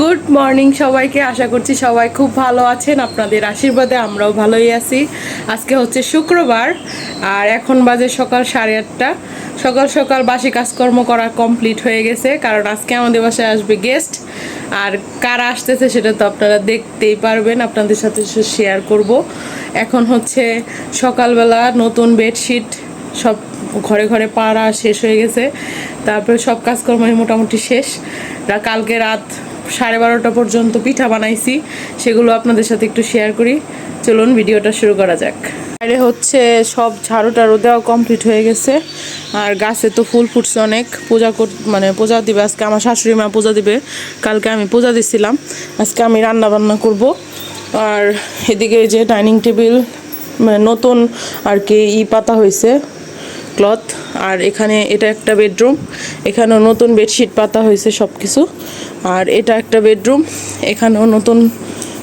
Good morning সবাইকে আশা করছি সবাই খুব ভালো আছেন। আপনাদের আশীর্বাদে আমরাও ভালোই আছি। আজকে হচ্ছে শুক্রবার, আর এখন বাজে সকাল সাড়ে আটটা। সকাল সকাল বাসি কাজকর্ম করা কমপ্লিট হয়ে গেছে, কারণ আজকে আমাদের বাসায় আসবে গেস্ট আর কারা আসতেছে সেটা তো আপনারা দেখতেই পারবেন, আপনাদের সাথে শেয়ার করব। এখন হচ্ছে সকালবেলা নতুন বেডশিট সব ঘরে ঘরে পাড়া শেষ হয়ে গেছে। তারপরে সব কাজকর্মই মোটামুটি শেষ। কালকে রাত সাড়ে বারোটা পর্যন্ত পিঠা বানাইছি, সেগুলো আপনাদের সাথে একটু শেয়ার করি। চলুন, ভিডিওটা শুরু করা যাক। বাইরে হচ্ছে সব ঝাড়ু টাড়ু দেওয়া কমপ্লিট হয়ে গেছে, আর গাছে তো ফুল ফুটছে অনেক। পূজা কর মানে পূজা দিবে, আজকে আমার শাশুড়ি মা পূজা দিবে, কালকে আমি পূজা দিছিলাম, আজকে আমি রান্না বান্না করব। আর এদিকে যে ডাইনিং টেবিল মানে নতুন আর কি ই পাতা হয়েছে ক্লথ আর এখানে এটা একটা বেডরুম এখানেও নতুন বেডশিট পাতা হয়েছে সব কিছু আর এটা একটা বেডরুম এখানেও নতুন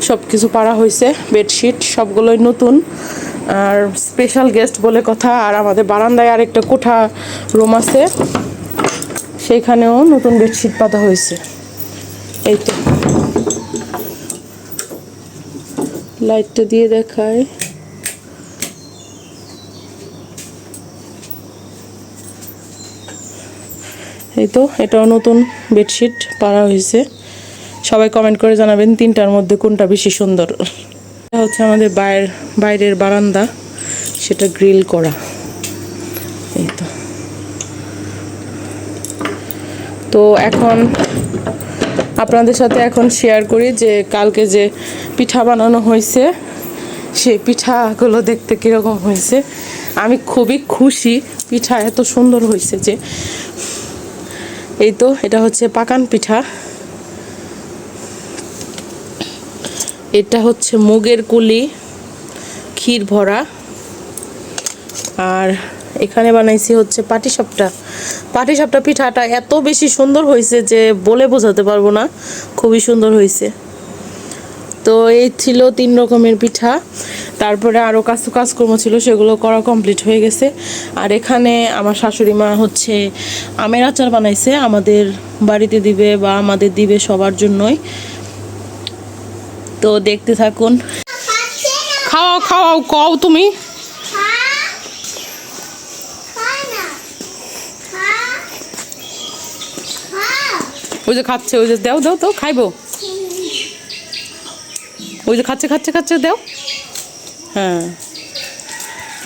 সব কিছু পাড়া হয়েছে বেডশিট সবগুলোই নতুন, আর স্পেশাল গেস্ট বলে কথা, আর আমাদের বারান্দায় আরেকটা কোঠা রুম আছে, সেইখানেও নতুন বেডশিট পাতা হয়েছে, এই তো। লাইটটা দিয়ে দেখায়। এই তো, এটাও নতুন বেডশিট পাড়া হয়েছে। সবাই কমেন্ট করে জানাবেন তিনটার মধ্যে কোনটা বেশি সুন্দর। এটা হচ্ছে আমাদের বাইরের বাইরের বারান্দা, সেটা গ্রিল করা। এই তো। তো এখন আপনাদের সাথে এখন শেয়ার করি যে কালকে যে পিঠা বানানো হয়েছে, সেই পিঠাগুলো দেখতে কীরকম হয়েছে। আমি খুবই খুশি, পিঠা এত সুন্দর হয়েছে যে এই তো, এটা হচ্ছে পাকান পিঠা। এটা হচ্ছে মুগের কুলি, ক্ষীর ভরা। আর এখানে বানাইছি হচ্ছে পাটিসাপটা পাটিসাপটা পিঠাটা এত বেশি সুন্দর হয়েছে যে বলে বোঝাতে পারব না, খুবই সুন্দর হয়েছে তো এই ছিল তিন রকমের পিঠা। তারপরে আরও কাজ কাজকর্ম ছিল, সেগুলো করা কমপ্লিট হয়ে গেছে। আর এখানে আমার শাশুড়ি মা হচ্ছে আমের আচার বানাইছে, আমাদের বাড়িতে দিবে বা আমাদের দিবে সবার জন্যই। তো দেখতে থাকুন। খাওয়াও খাওয়াও কও তুমি। ওই যে খাচ্ছে, ওই যে দাও দাও তো খাইবো। ওই যে খাচ্ছে খাচ্ছে খাচ্ছে দাও। হ্যাঁ।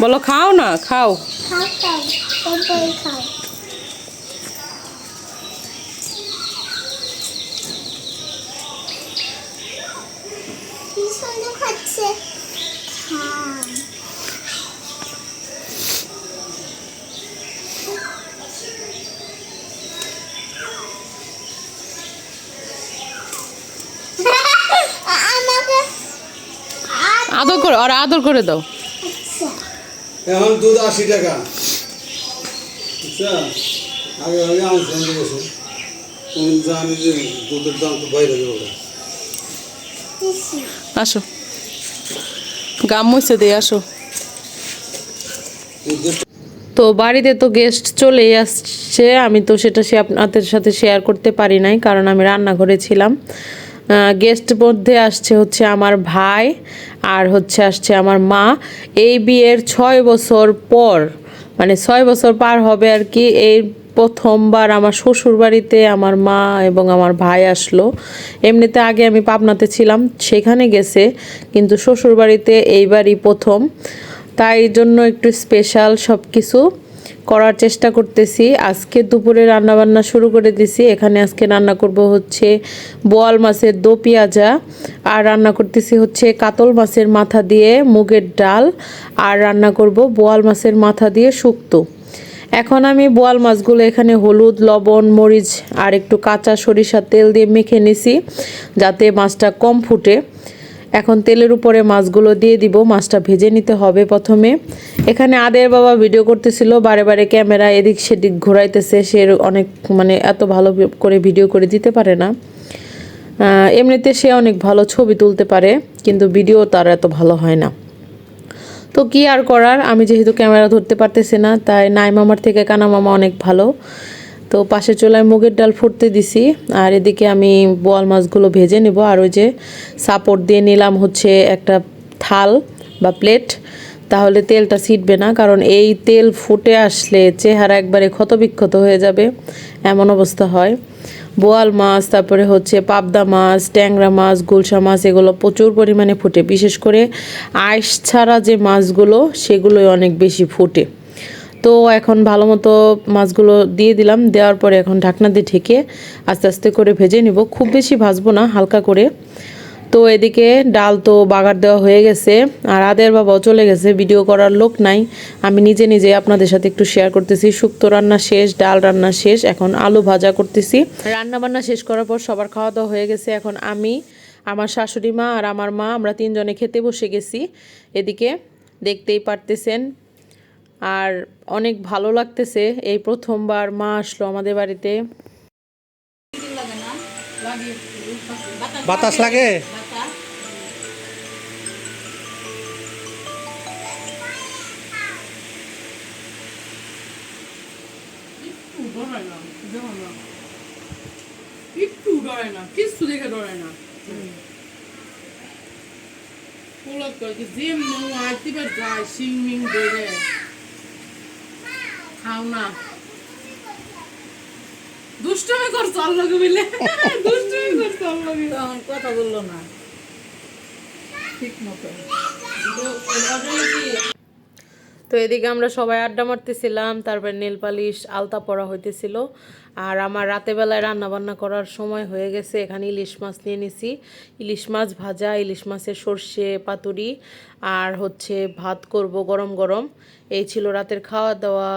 বলো খাও না? খাও। খাচ্ছে হ্যাঁ আমাকে আদর করে আর আদর করে দাও। আচ্ছা এখন দুধ আশি টাকা। আগে আগে আনছিলাম দু বছর জানি যে দুধের দাম তো বাইরে যাবে আসো। গাম মুছে দিয়ে আসো। তো বাড়িতে তো গেস্ট চলেই আসছে। আমি তো সেটা সে আপনাদের সাথে শেয়ার করতে পারি নাই কারণ আমি রান্নাঘরে ছিলাম। গেস্ট মধ্যে আসছে হচ্ছে আমার ভাই আর হচ্ছে আসছে আমার মা। এই বিয়ের ছয় বছর পর মানে ছয় বছর পার হবে আর কি, এই প্রথমবার আমার শ্বশুর বাড়িতে আমার মা এবং আমার ভাই আসলো। এমনিতে আগে আমি পাবনাতে ছিলাম, সেখানে গেছে, কিন্তু শ্বশুর বাড়িতে এইবারই প্রথম। তাই জন্য একটু স্পেশাল সব কিছু করার চেষ্টা করতেছি। আজকে দুপুরে রান্না বান্না শুরু করে দিছি। এখানে আজকে রান্না করব হচ্ছে বোয়াল মাছের দো পেঁয়াজা। আর রান্না করতেছি হচ্ছে কাতল মাছের মাথা দিয়ে মুগের ডাল। আর রান্না করব বোয়াল মাছের মাথা দিয়ে শুক্তো। এখন আমি বোয়াল মাছগুলো এখানে হলুদ, লবণ, মরিচ আর একটু কাঁচা সরিষার তেল দিয়ে মেখে নিছি, যাতে মাছটা কম ফুটে। এখন তেলের উপরে মাছগুলো দিয়ে দিব, মাছটা ভেজে নিতে হবে প্রথমে। এখানে আদের বাবা ভিডিও করতেছিল, বারে বারে ক্যামেরা এদিক সেদিক ঘোরাইতেছে, সে অনেক মানে এত ভালো করে ভিডিও করে দিতে পারে না। এমনিতে সে অনেক ভালো ছবি তুলতে পারে, কিন্তু ভিডিও তার এত ভালো হয় না। তো কি আর করার? আমি যেহেতু ক্যামেরা ধরতে পারতেছি না, তাই নাই মামার থেকে কানা মামা অনেক ভালো। তো পাশে চুলায় মুগের ডাল ফুটতে দিছি, আর এদিকে আমি বোয়াল মাছগুলো ভেজে নেব। আর ওই যে সাপোর্ট দিয়ে নিলাম হচ্ছে একটা থাল বা প্লেট, তাহলে তেলটা ছিটবে না, কারণ এই তেল ফুটে আসলে চেহারা একবারে ক্ষতবিক্ষত হয়ে যাবে, এমন অবস্থা হয়। বোয়াল মাছ, তারপরে হচ্ছে পাবদা মাছ, ট্যাংরা মাছ, গুলশা মাছ, এগুলো প্রচুর পরিমাণে ফুটে। বিশেষ করে আইস ছাড়া যে মাছগুলো, সেগুলোই অনেক বেশি ফুটে। তো এখন ভালো মতো মাছগুলো দিয়ে দিলাম। দেওয়ার পরে এখন ঢাকনা দিয়ে ঢেকে আস্তে আস্তে করে ভেজে নিব। খুব বেশি ভাজবো না, হালকা করে। তো এদিকে ডাল তো বাগার দেওয়া হয়ে গেছে আর আদের বাবাও চলে গেছে, ভিডিও করার লোক নাই। আমি নিজে নিজে আপনাদের সাথে একটু শেয়ার করতেছি। শুক্তো রান্না শেষ, ডাল রান্না শেষ, এখন আলু ভাজা করতেছি। রান্না বান্না শেষ করার পর সবার খাওয়া দাওয়া হয়ে গেছে। এখন আমি, আমার শাশুড়ি মা আর আমার মা, আমরা তিনজনে খেতে বসে গেছি। এদিকে দেখতেই পারতেছেন আর অনেক ভালো লাগতেছে। এই প্রথমবার মা আসলো আমাদের বাড়িতে। বাতাস লাগে? একটু না কিছু দেখে ডরে না। পোলাপ করে কি যে মৌ আইতে বার যায় সিংমিং ধরে খাও না। দুষ্টমি কর চল লগে বলে? দুষ্টমি কর চল লগে তখন কথা বলল না। ঠিক মতো তো এদিকে আমরা সবাই আড্ডা মারতেছিলাম তারপর নেল পালিশ আলতা পরা হইতেছিল। আর আমার রাতে বেলায় রান্না বান্না করার সময় হয়ে গেছে এখানে ইলিশ মাছ নিয়ে নিছি। ইলিশ মাছ ভাজা ইলিশ মাছের সর্ষে পাতুরি আর হচ্ছে ভাত করব গরম গরম। এই ছিল রাতের খাওয়া দাওয়া।